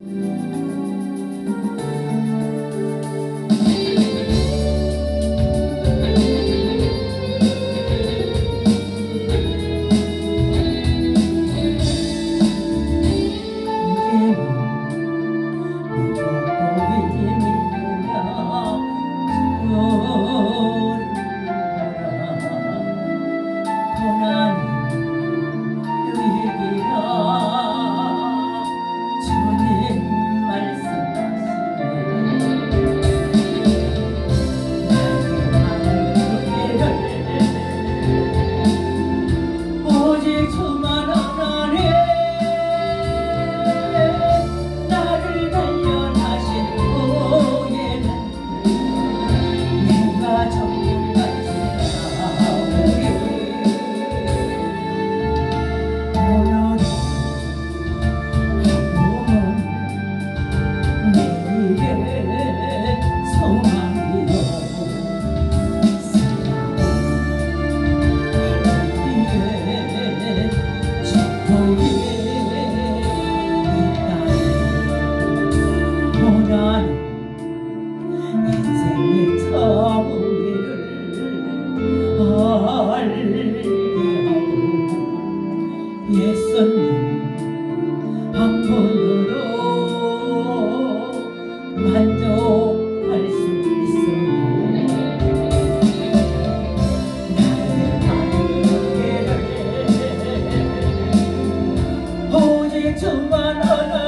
Música 음. 예수님 한 번으로 만족할 수 있어요. 나의 가게를 오직 주만 하나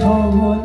저원